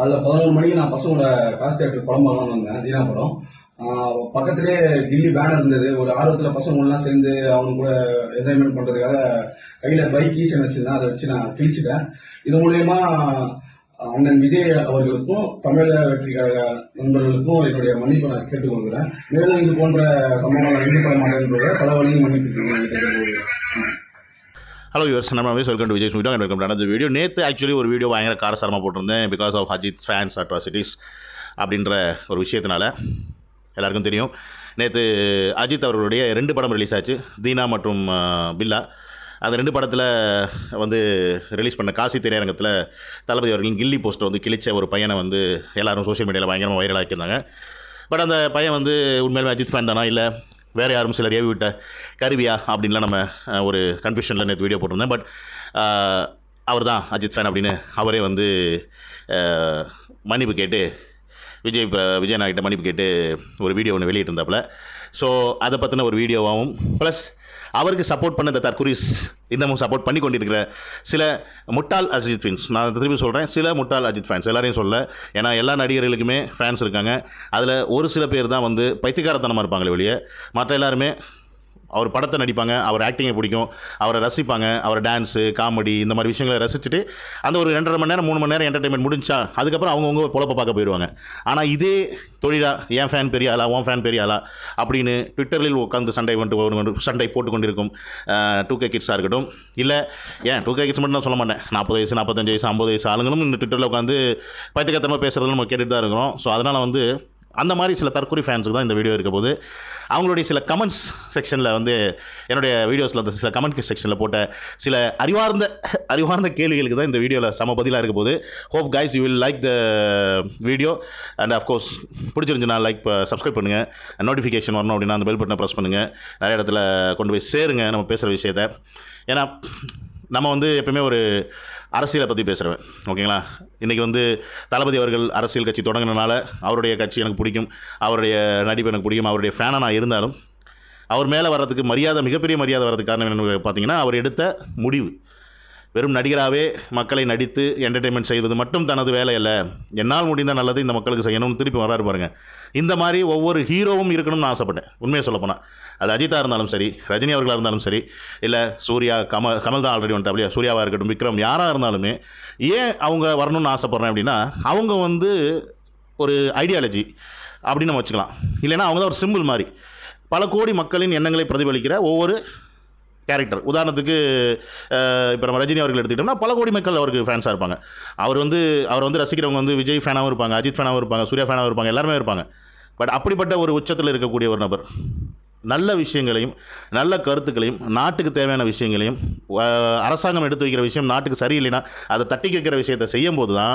காலைல பதினோரு மணிக்கு நான் பசங்களோட காசு தேட்டர் படம் பார்க்கலாம்னு வந்தேன் தீனா படம் பக்கத்திலே கில்லி பேனர் இருந்தது. ஒரு ஆர்வத்தில் பசங்களெலாம் சேர்ந்து அவங்க கூட என்ஜாய்மெண்ட் பண்ணுறதுக்காக கையில் பைக் கீச்சன் வச்சுருந்தேன். அதை வச்சு நான் கிழிச்சிட்டேன். இது மூலயமா அண்ணன் விஜய் அவர்களுக்கும் தமிழக வெற்றி கழக நண்பர்களுக்கும் என்னுடைய மன்னிப்பு நான் கேட்டுக்கொள்கிறேன். மேலும் இது போன்ற சம்பவங்கள் ஈடுபட மாட்டேன் என்பதை பலவழியும் மன்னிப்பு ஹலோ யுவர்ஸ் நம்ம welcome to Vijay video and welcome to video நேற்று ஆக்சுவலி ஒரு வீடியோ பயங்கர காரசாரமாக போட்டிருந்தேன். Because of Ajith fans atrocities அப்படின்ற ஒரு விஷயத்தினால எல்லாருக்கும் தெரியும். நேற்று அஜித் அவர்களுடைய ரெண்டு படம் ரிலீஸ் ஆச்சு. தீனா மற்றும் பில்லா. அந்த ரெண்டு படத்தில் வந்து ரிலீஸ் பண்ண காசி திரையரங்கத்தில் தளபதி அவர்களின் கில்லி போஸ்டர் வந்து கிழிச்ச ஒரு பையனை வந்து எல்லாரும் சோஷியல் மீடியாவில் பயங்கரமாக வைரலாக்கியிருந்தாங்க பட் அந்த பையன் வந்து உண்மையிலுமே அஜித் ஃபேன் தானா? இல்லை. வேறு யாரும் சிலர் ஏவி விட்ட கருவியா அப்படின்லாம் நம்ம ஒரு கன்ஃபியூஷனில் நேற்று வீடியோ போட்டிருந்தேன். பட் அவர் தான் அஜித் ஃபேன் அப்படின்னு அவரே வந்து மன்னிப்பு கேட்டு விஜய் விஜய் நாய்கிட்ட மன்னிப்பு கேட்டு ஒரு வீடியோ ஒன்று வெளியிட்டிருந்தாப்புல. ஸோ அதை பற்றின ஒரு வீடியோவாகவும் ப்ளஸ் அவருக்கு சப்போர்ட் பண்ண இந்த தற்குறிஸ் இன்னமும் சப்போர்ட் பண்ணி கொண்டிருக்கிற சில முட்டாள் அஜித் ஃபேன்ஸ் நான் திருப்பி சொல்கிறேன் சில முட்டாள் அஜித் ஃபேன்ஸ் எல்லாரையும் சொல்ல. ஏன்னா எல்லா நடிகர்களுக்குமே ஃபேன்ஸ் இருக்காங்க. அதில் ஒரு சில பேர் தான் வந்து பைத்தியகாரத்தனமாக இருப்பாங்களே வெளியே மற்ற எல்லாருமே அவர் படத்தை நடிப்பாங்க அவர் ஆக்டிங்கை பிடிக்கும் அவரை ரசிப்பாங்க அவர் டான்ஸு காமெடி இந்த மாதிரி விஷயங்களை ரசிச்சுட்டு அந்த ஒரு ரெண்டரை மணி நேரம் மூணு மணி நேரம் என்டர்டைன்மெண்ட் முடிஞ்சா அதுக்கப்புறம் அவங்கவுங்க பொழப்ப பார்க்க போயிடுவாங்க. ஆனால் இதே தொழிலா என் ஃபேன் பெரிய ஆளா உன் ஃபேன் பெரிய ஆளா அப்படின்னு ட்விட்டரில் உட்காந்து சண்டை வந்துட்டு சண்டை போட்டு கொண்டிருக்கும் டூ கே கிட்ஸாக இருக்கட்டும். இல்லை ஏன் டூ கே கிட்ஸ் மட்டும் நான் சொல்ல மாட்டேன். நாற்பது வயசு நாற்பத்தஞ்சு வயசு ஐம்பது வயசு ஆளுங்களும் இந்த ட்விட்டரில் உட்காந்து பைத்தியக்கத்தமாக பேசுகிறதுல நம்ம கேட்டுட்டு தான் இருக்கிறோம். ஸோ அதனால் வந்து அந்த மாதிரி சில தற்கொலை ஃபேன்ஸுக்கு தான் இந்த வீடியோ இருக்க போது அவங்களுடைய சில கமெண்ட்ஸ் செக்ஷனில் வந்து என்னுடைய வீடியோஸில் அந்த சில கமெண்ட் செக்ஷனில் போட்ட சில அறிவார்ந்த அறிவார்ந்த கேள்விகளுக்கு தான் இந்த வீடியோவில் சம பதிலாக இருக்க போது hope guys you will like the video and of course பிடிச்சிருந்துச்சுன்னா லைக் சப்ஸ்கிரைப் பண்ணுங்கள் நோட்டிஃபிகேஷன் வரணும் அப்படின்னா அந்த பெல் பட்டனை ப்ரெஸ் பண்ணுங்கள் நிறைய இடத்துல கொண்டு போய் சேருங்க நம்ம பேசுகிற விஷயத்தை. ஏன்னா நம்ம வந்து எப்பவுமே ஒரு அரசியலை பற்றி பேசுகிறேன் ஓகேங்களா? இன்றைக்கி வந்து தளபதி அவர்கள் அரசியல் கட்சி தொடங்கினால அவருடைய கட்சி எனக்கு பிடிக்கும் அவருடைய நடிப்பு எனக்கு பிடிக்கும் அவருடைய ஃபேனாக நான் இருந்தாலும் அவர் மேலே வர்றதுக்கு மரியாதை மிகப்பெரிய மரியாதை வர்றதுக்கு காரணம் என்னென்னு பார்த்தீங்கன்னா அவர் எடுத்த முடிவு. வெறும் நடிகராகவே மக்களை நடித்து என்டர்டெயின்மெண்ட் செய்வது மட்டும் தனது வேலை அல்ல என்னால் முடிந்த நல்லது இந்த மக்களுக்கு செய்யணும்னு திருப்பி வராரு பாருங்கள் இந்த மாதிரி ஒவ்வொரு ஹீரோவும் இருக்கணும்னு ஆசைப்பட்டேன். உண்மையை சொல்லப் போனால் அது அஜித்தாக இருந்தாலும் சரி ரஜினி அவர்களாக இருந்தாலும் சரி இல்லை சூர்யா கமல் கமல் தான் ஆல்ரெடி வந்துட்டு அப்படியே சூர்யாவாக இருக்கட்டும் விக்ரம் யாராக இருந்தாலுமே ஏன் அவங்க வரணும்னு ஆசைப்பட்றேன் அப்படின்னா அவங்க வந்து ஒரு ஐடியாலஜி அப்படின்னு நம்ம வச்சுக்கலாம். இல்லைன்னா அவங்க தான் ஒரு சிம்பிள் மாதிரி. பல கோடி மக்களின் எண்ணங்களை பிரதிபலிக்கிற ஒவ்வொரு கேரக்டர் உதாரணத்துக்கு இப்போ நம்ம ரஜினி அவர்கள் எடுத்துக்கிட்டோம்னா பல கோடி மக்கள் அவருக்கு ஃபேன்ஸாக இருப்பாங்க. அவர் வந்து அவர் வந்து ரசிக்கிறவங்க வந்து விஜய் ஃபேனாகவும் இருப்பாங்க அஜித் ஃபேனாகவும் இருப்பாங்க சூர்யா ஃபேனாகவும் இருப்பாங்க எல்லாருமே இருப்பாங்க. பட் அப்படிப்பட்ட ஒரு உச்சத்தில் இருக்கக்கூடிய ஒரு நபர் நல்ல விஷயங்களையும் நல்ல கருத்துக்களையும் நாட்டுக்கு தேவையான விஷயங்களையும் அரசாங்கம் எடுத்து வைக்கிற விஷயம் நாட்டுக்கு சரியில்லைன்னா அதை தட்டி கேட்குற விஷயத்தை செய்யும்போது தான்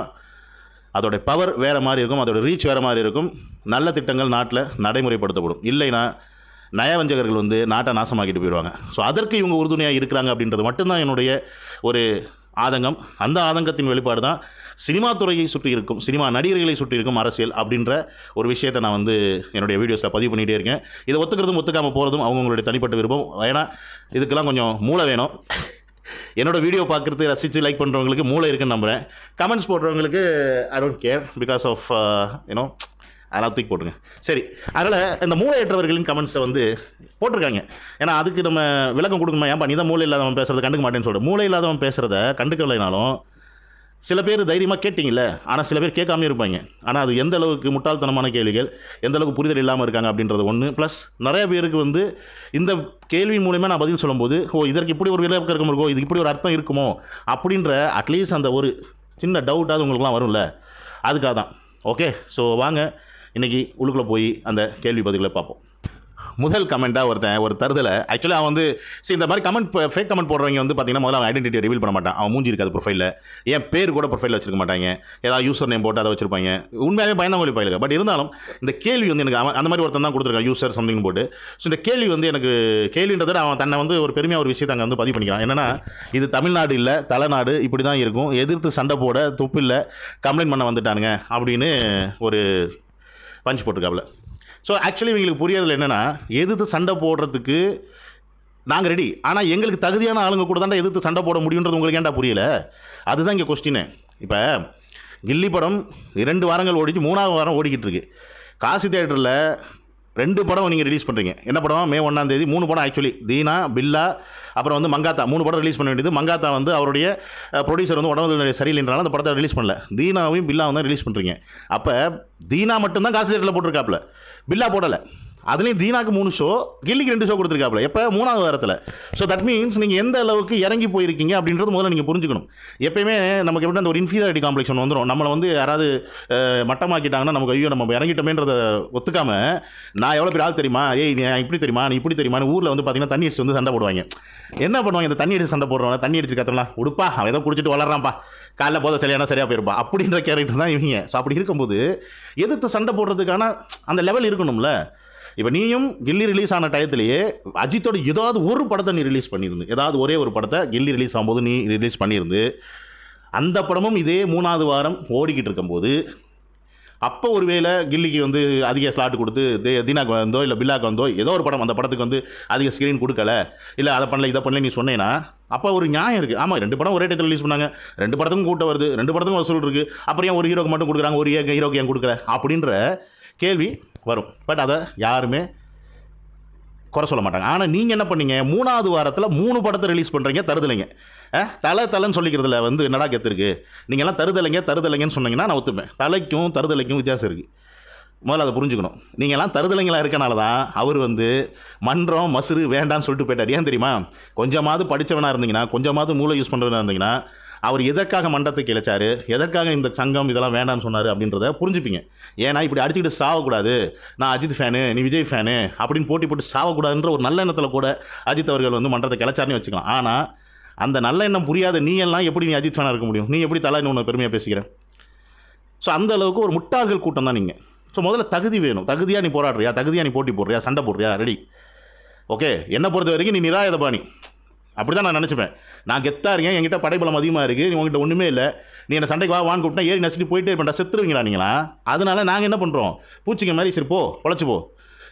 அதோடைய பவர் வேறு மாதிரி இருக்கும் அதோட ரீச் வேறு மாதிரி இருக்கும். நல்ல திட்டங்கள் நாட்டில் நடைமுறைப்படுத்தப்படும். இல்லைன்னா நயவஞ்சகர்கள் வந்து நாட்டை நாசமாக்கிட்டு போயிடுவாங்க. ஸோ அதற்கு இவங்க உறுதுணையாக இருக்கிறாங்க அப்படின்றது மட்டும்தான் என்னுடைய ஒரு ஆதங்கம். அந்த ஆதங்கத்தின் வெளிப்பாடு தான் சினிமா துறையை சுற்றி இருக்கும் சினிமா நடிகர்களை சுற்றி இருக்கும் அரசியல் அப்படின்ற ஒரு விஷயத்தை நான் வந்து என்னுடைய வீடியோஸில் பதிவு பண்ணிகிட்டே இருக்கேன். இதை ஒத்துக்கிறதும் ஒத்துக்காமல் போகிறதும் அவங்களுடைய தனிப்பட்ட விருப்பம். ஏன்னா இதுக்கெல்லாம் கொஞ்சம் மூளை வேணும். என்னோட வீடியோ பார்க்குறது ரசித்து லைக் பண்ணுறவங்களுக்கு மூளை இருக்குன்னு நம்புகிறேன் comments போடுறவங்களுக்கு I don't care because of you know அதெல்லாம் தூக்கி போட்டுருங்க. சரி அதனால் இந்த மூளையற்றவர்களின் கமெண்ட்ஸை வந்து போட்டிருக்காங்க. ஏன்னா அதுக்கு நம்ம விளக்கம் கொடுக்கணுமா? ஏன்பா நீ தான் மூளை இல்லாதவன் பேசுறது கண்டுக்க மாட்டேன்னு சொல்கிறேன் மூளை இல்லாதவன் பேசுகிறத கண்டுக்கலைனாலும் சில பேர் தைரியமாக கேட்டிங்கல்ல. ஆனால் சில பேர் கேட்காம இருப்பாங்க. ஆனால் அது எந்த அளவுக்கு முட்டாள்தனமான கேள்விகள் எந்த அளவுக்கு புரிதல் இல்லாமல் இருக்காங்க அப்படின்றது ஒன்று ப்ளஸ் நிறைய பேருக்கு வந்து இந்த கேள்வி மூலயமா நான் பதில் சொல்லும்போது ஓ இதற்கு இப்படி ஒரு விளக்கம் இருக்கோ? இதுக்கு இப்படி ஒரு அர்த்தம் இருக்குமோ? அப்படின்ற அட்லீஸ்ட் அந்த ஒரு சின்ன டவுட்டாவது உங்களுக்குலாம் வரும்ல. அதுக்காக தான் ஓகே ஸோ வாங்க. இன்றைக்கி உள்ளுக்குள்ளே போய் அந்த கேள்வி பதில்களை பார்ப்போம். முதல் கமெண்ட்டாக ஒருத்தன் ஒரு தருதலை ஆக்சுவலாக அவன் வந்து சரி இந்த மாதிரி கமெண்ட் ஃபேக் கமெண்ட் போடுறவங்க வந்து பார்த்தீங்கன்னா முதல்ல அவன் ஐடென்டிட்டி ரிவீல் பண்ண மாட்டான். அவன் மூஞ்சி இருக்காது ப்ரொஃபைலில் என் பேர் கூட ப்ரொஃபைலில் வச்சிருக்க மாட்டாங்க. ஏதாவது யூசர் நேம் போட்டு அதை வச்சிருப்பாங்க. உண்மையாகவே பயந்தவங்களி பயிலுங்க. பட் இருந்தாலும் இந்த கேள்வி வந்து எனக்கு அவன் அந்த மாதிரி ஒருத்தன் தான் கொடுத்துருக்கான் யூசர் சம்திங் போட்டு. ஸோ இந்த கேள்வி வந்து எனக்கு கேள்வின்றதை அவன் தன்னை வந்து ஒரு பெருமையாக ஒரு விஷயத்தை அங்கே வந்து பதிவு பண்ணிக்கிறான். என்னன்னா இது தமிழ்நாடு இல்லை தலைநாடு இப்படி தான் இருக்கும். எதிர்த்து சண்டை போட துப்பு இல்லை கம்ப்ளைண்ட் பண்ண வந்துட்டானுங்க அப்படின்னு ஒரு பஞ்ச் போட்டிருக்காப்புல. ஸோ ஆக்சுவலி இவங்களுக்கு புரியறதுல என்னென்னா எதிர்த்து சண்டை போடுறதுக்கு நாங்கள் ரெடி ஆனால் எங்களுக்கு தகுதியான ஆளுங்க கூட தாண்டா எதிர்த்து சண்டை போட முடியுன்றது உங்களுக்கு ஏன்டா புரியல? அதுதான் இங்கே கொஸ்டினு இப்போ கில்லி படம் இரண்டு வாரங்கள் ஓடிச்சு மூணாவது வாரம் ஓடிக்கிட்டு இருக்கு. காசி தேட்டரில் ரெண்டு படம் நீங்கள் ரிலீஸ் பண்ணுறீங்க என்ன படம்? மே ஒன்றாம் தேதி மூணு படம் ஆக்சுவலி தீனா பில்லா அப்புறம் வந்து மங்காத்தா. மூணு படம் ரிலீஸ் பண்ண வேண்டியது. மங்காத்தா வந்து அவருடைய ப்ரொடியூசர் வந்து உடம்பு சரியில்லைன்றாலும் அந்த படத்தை ரிலீஸ் பண்ணல. தீனாவையும் பில்லாவும் தான் ரிலீஸ் பண்ணுறீங்க அப்போ தீனா மட்டும்தான் காசு தேட்டரில் போட்டிருக்காப்புல. பில்லா போடலை. அதுலேயும் தீனாக்கு மூணு ஷோ கில்லிக்கு ரெண்டு ஷோ கொடுத்துருக்காப்புல. எப்போ? மூணாவது வாரத்தில். ஸோ தட் மீன்ஸ் நீங்கள் எந்த அளவுக்கு இறங்கி போயிருக்கீங்க அப்படின்றது முதல்ல நீங்கள் புரிஞ்சுக்கணும். எப்பயுமே நமக்கு எப்படி அந்த ஒரு இன்ஃபீரியாரிட்டி காம்ப்ளெக்ஸ் ஒன்று வந்துடும் நம்மளை வந்து யாராவது மட்டமாக்கிட்டாங்கன்னா நமக்கு ஐயோ நம்ம இறங்கிட்டோமேன்றதை ஒத்துக்காம நான் எவ்வளோ பேர் ஆள் தெரியுமா? ஏய் இப்படி தெரியுமா? நீ இப்படி தெரியுமான்னு ஊரில் வந்து பார்த்தீங்கன்னா தண்ணி அடிச்சு வந்து சண்டை போடுவாங்க. என்ன பண்ணுவாங்க? இந்த தண்ணி அடிச்சு சண்டை போடுறவங்க தண்ணி அடிச்சு கத்தலாம் உடுப்பா அவன் ஏதோ குடிச்சிட்டு வளர்றான்ப்பா. காலைல போத சரியான சரியாக போயிருப்பா. அப்படின்ற கேரக்டர் தான் இவங்க. ஸோ அப்படி இருக்கும்போது எதிர்த்து சண்டை போடுறதுக்கான அந்த லெவல் இருக்கணும்ல. இப்போ நீயும் கில்லி ரிலீஸ் ஆன டயத்திலேயே அஜித்தோட ஏதாவது ஒரு படத்தை நீ ரிலீஸ் பண்ணியிருந்து ஏதாவது ஒரே ஒரு படத்தை கில்லி ரிலீஸ் ஆகும்போது நீ ரிலீஸ் பண்ணியிருந்து அந்த படமும் இதே மூணாவது வாரம் ஓடிக்கிட்டு இருக்கும்போது அப்போ ஒருவேளை கில்லிக்கு வந்து அதிக ஸ்லாட் கொடுத்து தே- தீனாக்கு வந்தோ இல்லை பில்லாக்கு வந்தோ ஏதோ ஒரு படம் அந்த படத்துக்கு வந்து அதிக ஸ்க்ரீன் கொடுக்கல இல்லை அதை பண்ணல இதை பண்ணல நீ சொன்னேன்னா அப்போ ஒரு நியாயம் இருக்குது ஆமாம் ரெண்டு படம் ஒரே டயத்தில் ரிலீஸ் பண்ணாங்க. ரெண்டு படத்துக்கும் கூட்டம் வருது ரெண்டு படத்துக்கும் வசூல் இருக்குது அப்புறம் ஏன் ஒரு ஹீரோக்கு மட்டும் கொடுக்குறாங்க ஒரு ஹீரோக்கு ஏன் கொடுக்குற அப்படின்ற கேள்வி வரும். பட் அதை யாருமே குறை சொல்ல மாட்டாங்க. ஆனால் நீங்கள் என்ன பண்ணீங்க? மூணாவது வாரத்தில் மூணு படத்தை ரிலீஸ் பண்ணுறீங்க தருதலைங்க. தலை தலைன்னு சொல்லிக்கிறதுல வந்து என்னடா கெத்துருக்கு நீங்கள்லாம் தருதலைங்க தருதலைங்கன்னு சொன்னீங்கன்னா நான் ஒத்துப்பேன். தலைக்கும் தருதலைக்கும் வித்தியாசம் இருக்குது முதல்ல அதை புரிஞ்சுக்கணும். நீங்கள்லாம் தருதலைங்களாக இருக்கனால தான் அவர் வந்து மன்றம் மசுறு வேண்டான்னு சொல்லிட்டு போயிட்டார். ஏன் தெரியுமா? கொஞ்சமாவது படித்தவனாக இருந்தீங்கன்னா கொஞ்சமாவது மூளை யூஸ் பண்ணுறவனாக இருந்தீங்கன்னா அவர் எதற்காக மண்டத்தை இழைச்சாரு எதற்காக இந்த சங்கம் இதெல்லாம் வேண்டாம்னு சொன்னார் அப்படின்றத புரிஞ்சுப்பீங்க. ஏன்னா இப்படி அடிச்சுக்கிட்டு சாவக்கூடாது. நான் அஜித் ஃபேனு நீ விஜய் ஃபேனு அப்படின்னு போட்டி போட்டு சாவக்கூடாதுன்ற ஒரு நல்ல எண்ணத்தில் கூட அஜித் அவர்கள் வந்து மன்றத்தை கிளச்சார்னு வச்சுக்கலாம். ஆனால் அந்த நல்ல எண்ணம் புரியாத நீ எல்லாம் எப்படி நீ அஜித் ஃபேனாக இருக்க முடியும்? நீ எப்படி தலை ஒன்று பெருமையாக பேசிக்கிறேன் ஸோ அந்த அளவுக்கு ஒரு முட்டாள்கள் கூட்டம் தான் நீங்கள் ஸோ முதல்ல தகுதி வேணும். தகுதியாக நீ போராடுறியா? தகுதியாக நீ போட்டி போடுறியா? சண்டை போடுறியா? ரெடி ஓகே என்னை பொறுத்த வரைக்கும் நீ நிராயுதபாணி. அப்படி தான் நான் நினச்சிப்பேன். நான் கெத்தாக இருக்கேன் என்கிட்ட படைபலம் அதிகமாக இருக்குது நீ உங்ககிட்ட ஒன்றுமே இல்லை. நீ என்ன சண்டைக்கு வா வான்னு கூப்பிட்டா ஏறி நசுக்கிட்டு போயிட்டே இருப்பேன்டா செத்துருவீங்களா நீங்களா? அதனால நாங்கள் என்ன பண்ணுறோம் பூச்சிங்க மாதிரி சரி போ பொழைச்சி போ.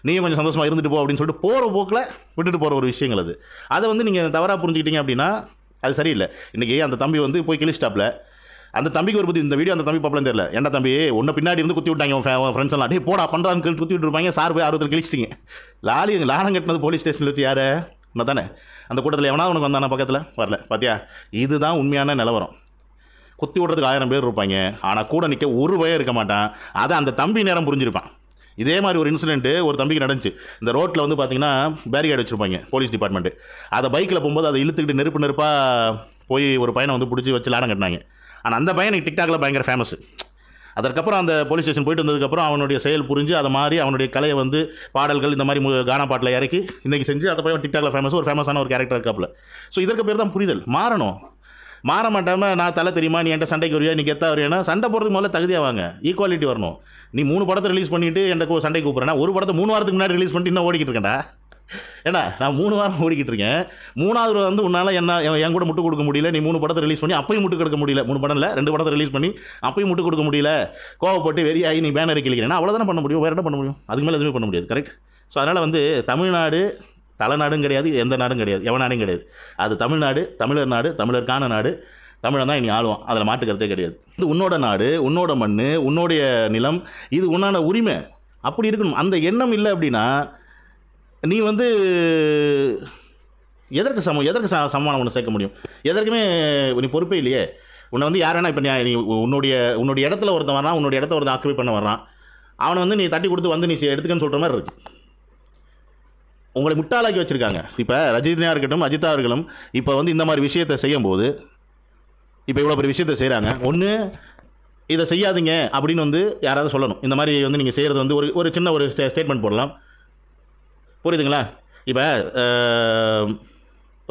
நீயும் கொஞ்சம் சந்தோஷமாக இருந்துட்டு போ அப்படின்னு சொல்லிட்டு போகிற போக்கில் விட்டுட்டு போகிற ஒரு விஷயங்கள் அது. அதை வந்து நீங்கள் தவறாக புரிஞ்சுக்கிட்டீங்க அப்படின்னா அது சரியில்லை. இன்றைக்கி அந்த தம்பி வந்து போய் கிழிச்சிட்டாப்ல அந்த தம்பிக்கு ஒரு பற்றி இந்த வீடியோ அந்த தம்பி பார்ப்பலாம் தெரியல. என்ன தம்பி உன்னை பின்னாடி இருந்து குத்தி விட்டாங்க உன் ஃப்ரெண்ட்ஸ் எல்லாம். டே போடா பண்ணுறான்னு கேட்டு குத்தி விட்டுருப்பாங்க. சார் போய் ஆர்வத்தில் கிழிச்சிட்டிங்க. லாலி லானம் கட்டினது போலீஸ் ஸ்டேஷனில் வச்சு யார்? என்ன தானே அந்த கூட்டத்தில் எவனா உனக்கு வந்தானா பக்கத்தில்? வரல. பாத்தியா? இதுதான் உண்மையான நிலவரம். குத்தி விடுறதுக்கு ஆயிரம் பேர் இருப்பாங்க. ஆனால் கூட நிற்க ஒரு பயம் இருக்க மாட்டான். அதை அந்த தம்பி நேரம் புரிஞ்சிருப்பான். இதே மாதிரி ஒரு இன்சிடென்ட்டு ஒரு தம்பிக்கு நடந்துச்சு. இந்த ரோட்டில் வந்து பார்த்தீங்கன்னா பேரிகேட் வச்சுருப்பாங்க போலீஸ் டிபார்ட்மெண்ட்டு அதை பைக்கில் போகும்போது அதை இழுத்துக்கிட்டு நெருப்பு நெருப்பாக போய் ஒரு பையனை வந்து பிடிச்சி வச்சு லாடம் கட்டினாங்க. ஆனால் அந்த பையன் டிக்டாக்ல பயங்கர ஃபேமஸ் அதற்கப்புறம் அந்த போலீஸ் ஸ்டேஷன் போயிட்டு வந்ததுக்கப்புறம் அவனுடைய செயல் புரிஞ்சு அதை மாதிரி அவனுடைய கலையை வந்து பாடல்கள் இந்த மாதிரி கானா பாட்டில் இறக்கி இன்றைக்கி செஞ்சு அதை போய் டிக்டாக்ல ஃபேமஸ் ஒரு ஃபேமஸான ஒரு கேரக்டர் இருக்காப்புல. ஸோ இதற்கு பேர் தான் புரிதல். மாறணும். மாற மாட்டாமல் நான் தலை தெரியுமா? நீ என்கிட்ட சண்டைக்கு வருவியா நீ கெத்தா வருவியானா சண்டை போடுறதுக்கு முதல்ல தகுதியாக வாங்க. ஈக்குவாலிட்டி வரணும். நீ மூணு படத்தை ரிலீஸ் பண்ணிவிட்டு என்கிட்ட சண்டைக்கு கூப்பிட்றேன்னா ஒரு படத்தை மூணு வாரத்துக்கு முன்னாடி ரிலீஸ் பண்ணிட்டு இன்னும் ஓடிக்கிட்டு இருக்கேன்டா. ஏன்னா நான் மூணு வாரம் ஓடிக்கிட்டு இருக்கேன் மூணாவது வந்து உன்னால் என்ன என் கூட முட்டு கொடுக்க முடியல. நீ மூணு படத்தை ரிலீஸ் பண்ணி அப்பையும் முட்டு கொடுக்க முடியல. மூணு படம் இல்லை ரெண்டு படத்தை ரிலீஸ் பண்ணி அப்பையும் முட்டு கொடுக்க முடியல. கோவப்பட்டு வெறியாகி நீ பேனர் கிளிக்கிறேன்னா அவ்வளோதானே பண்ண முடியும்? வேறு என்ன பண்ண முடியும்? அதுக்கு மேலே எதுவுமே பண்ண முடியாது கரெக்ட் ஸோ அதனால் வந்து தமிழ்நாடு தலைநாடும் கிடையாது எந்த நாடும் கிடையாது எவன் நாடும் கிடையாது. அது தமிழ்நாடு தமிழர் நாடு தமிழருக்கான நாடு. தமிழன் தான் இனி ஆளுவான். அதில் மாட்டுக்கிறதே கிடையாது. இது உன்னோட நாடு உன்னோட மண் உன்னோடைய நிலம் இது உன்னான உரிமை. அப்படி இருக்கணும். அந்த எண்ணம் இல்லை அப்படின்னா நீ வந்து எதற்கு சமம் எதற்கு ச சமமானம் ஒன்று சேர்க்க முடியும்? எதற்குமே நீ பொறுப்பே இல்லையே. உன்னை வந்து யார் வேணா இப்போ நீ உன்னுடைய உன்னுடைய இடத்துல ஒருத்தன் வரான் உன்னுடைய இடத்த ஒருத்தன் ஆக்குபை பண்ண வர்றான். அவனை வந்து நீ தட்டி கொடுத்து வந்து நீ எடுத்துக்கன்னு சொல்கிற மாதிரி இருக்கு. உங்களை முட்டாளாக்கி வச்சுருக்காங்க. இப்போ ரஜினியாக இருக்கட்டும் அஜித்தா இருக்கட்டும் இப்போ வந்து இந்த மாதிரி விஷயத்தை செய்யும்போது இப்போ இவ்வளோ பெரிய விஷயத்தை செய்கிறாங்க ஒன்று இதை செய்யாதீங்க அப்படின்னு வந்து யாராவது சொல்லணும். இந்த மாதிரி வந்து நீங்கள் செய்கிறது வந்து ஒரு ஒரு சின்ன ஒரு ஸ்டே ஸ்டேட்மெண்ட் போடலாம். புரியுதுங்களா? இப்போ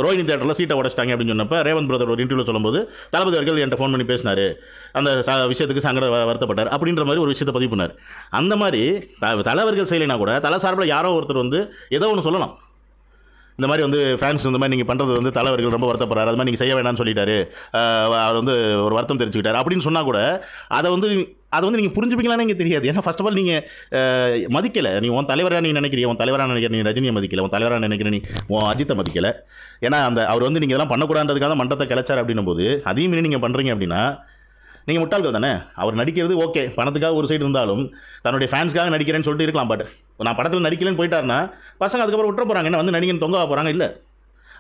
ரோஹிணி தேட்டரில் சீட்டை உடச்சிட்டாங்க அப்படின்னு சொன்னப்போ ரேவந்த் பிரதர் ஒரு இன்டர்வியூ சொல்லும்போது தளபதி அவர்கள் என்கிட்ட ஃபோன் பண்ணி பேசினார். அந்த சா விஷயத்துக்கு சங்கட வருத்தப்பட்டார். அப்படின்ற மாதிரி ஒரு விஷயத்தை பதிவு பண்ணார். அந்த மாதிரி த தலைவர்கள் செய்யலைனா கூட தலை சார்பில் யாரோ ஒருத்தர் வந்து ஏதோ ஒன்று சொல்லலாம். இந்த மாதிரி வந்து ஃபேன்ஸ் இந்த மாதிரி நீங்கள் பண்ணுறது வந்து தலைவர்கள் ரொம்ப வருத்தப்படுறாரு. அது மாதிரி நீங்கள் செய்ய வேணாம்னு சொல்லிட்டாரு. அவர் வந்து ஒரு வருத்தம் தெரிஞ்சுக்கிட்டார் அப்படின்னு சொன்னால் கூட அதை வந்து அது வந்து நீங்கள் புரிஞ்சுப்பீங்களான்னு எனக்கு தெரியாது. ஏன்னா ஃபர்ஸ்ட் ஆஃப் ஆல் நீங்கள் மதிக்கலை. நீ உன் தலைவராக நீ நினைக்கிறீ உன் தலைவராக நினைக்கிற நீ ரஜினியை மதிக்கலை. உன் தலைவராக நினைக்கிற நீ உன் அஜித்தை மதிக்கலை. ஏன்னா அந்த அவர் வந்து நீங்கள் இதெல்லாம் பண்ணக்கூடாதுன்றதுக்காக தான் மண்டத்தை கிளச்சார் அப்படின்னும் போது அதையும் மீறி நீங்கள் பண்ணுறீங்க அப்படின்னா நீங்கள் முட்டாள்கள் தானே? அவர் நடிக்கிறது ஓகே. பணத்துக்காக ஒரு சைடு இருந்தாலும் தன்னுடைய ஃபேன்ஸ்க்காக நடிக்கிறேன்னு சொல்லிட்டு இருக்கலாம். பட் நான் படத்தில் நடிக்கலன்னு போயிட்டாருன்னா பசங்க அதுக்கப்புறம் விட்டுற போகிறாங்க என்ன வந்து நடிகன் தொங்க போகிறாங்க இல்லை.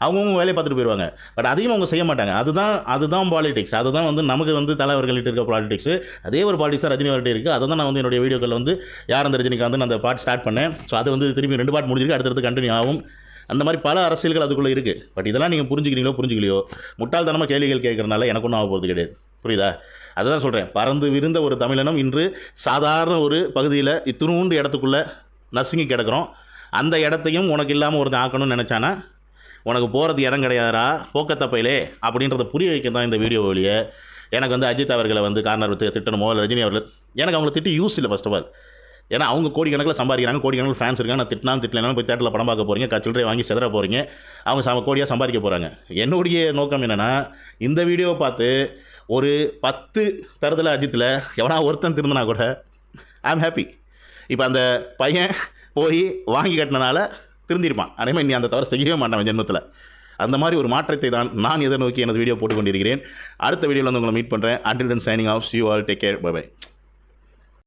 அவங்கவுங்க வேலையை பார்த்துட்டு போயிடுவாங்க. பட் அதையும் அவங்க செய்ய மாட்டாங்க. அதுதான் அதுதான் பாலிடிக்ஸ் அதுதான் வந்து நமக்கு வந்து தலைவர்கள்ட்ட இருக்க பாலிடிக்ஸ் அதே ஒரு பாலிடிக்ஸ் தான் ரஜினி அவர்கிட்ட இருக்குது அதை தான் நான் வந்து என்னுடைய வீடியோக்கள் வந்து யார் அந்த ரஜினிகாந்த் நான் அந்த பாட் ஸ்டார்ட் பண்ணேன். ஸோ அது வந்து திரும்பி ரெண்டு பாட் முடிஞ்சிருக்கு. அடுத்தடுத்து கண்டினியூ ஆகும். அந்த மாதிரி பல அரசியல்கள் அதுக்குள்ளே இருக்குது பட் இதெல்லாம் நீங்கள் புரிஞ்சுக்கிறீங்களோ புரிஞ்சுக்கலையோ முட்டாள்தனமாக கேள்விகள் கேட்குறனால எனக்கு ஒன்றும் ஆக போகிறது கிடையாது. புரியுதா? அதுதான் சொல்கிறேன் பறந்து விரிந்த ஒரு தமிழனம் இன்று சாதாரண ஒரு பகுதியில் இத்தினூண்டு இடத்துக்குள்ளே நசுங்கி கிடக்கிறோம். அந்த இடத்தையும் உனக்கு இல்லாமல் ஒருத்தன் ஆக்கணும்னு நினச்சானா? உனக்கு போகிறது இடம் கிடையாதுடா போக்கத்தப்பையிலே அப்படின்றத புரிய வைக்க தான் இந்த வீடியோ வழியே எனக்கு வந்து அஜித் அவர்களை வந்து கார்னர் விட்டு திட்டணுமோ இல்லை ரஜினி அவர்கள் எனக்கு அவங்களை திட்டி யூஸ் இல்லை ஃபஸ்ட் ஆஃப் ஆல் ஏன்னா அவங்க கோடிக்கணக்கில் சம்பாதிக்கிறாங்க கோடிக்கணக்கில் ஃபேன்ஸ் இருக்காங்க. நான் திட்டினாலும் திட்டலாம் போய் தேட்டரில் படம் பார்க்க போகிறீங்க கச்சிலரை வாங்கி செதற போகிறீங்க அவங்க சம கோடியாக சம்பாதிக்க போகிறாங்க என்னுடைய நோக்கம் என்னென்னா இந்த வீடியோவை பார்த்து ஒரு பத்து தரத்தில் அஜித்தில் எவனா ஒருத்தன் திருந்தினா கூட ஐ ஆம் ஹாப்பி இப்போ அந்த பையன் போய் வாங்கி கட்டினனால திருந்திருப்பான். அதே நீ அந்த தவிர செய்யவே மாட்டான் ஜென்மத்தில். அந்த மாதிரி ஒரு மாற்றத்தை தான் நான் எதை நோக்கி எனது வீடியோ போட்டுக்கொண்டிருக்கிறேன். அடுத்த வீடியோவில் வந்து உங்களை மீட் பண்ணுறேன் until then signing off you all take care bye bye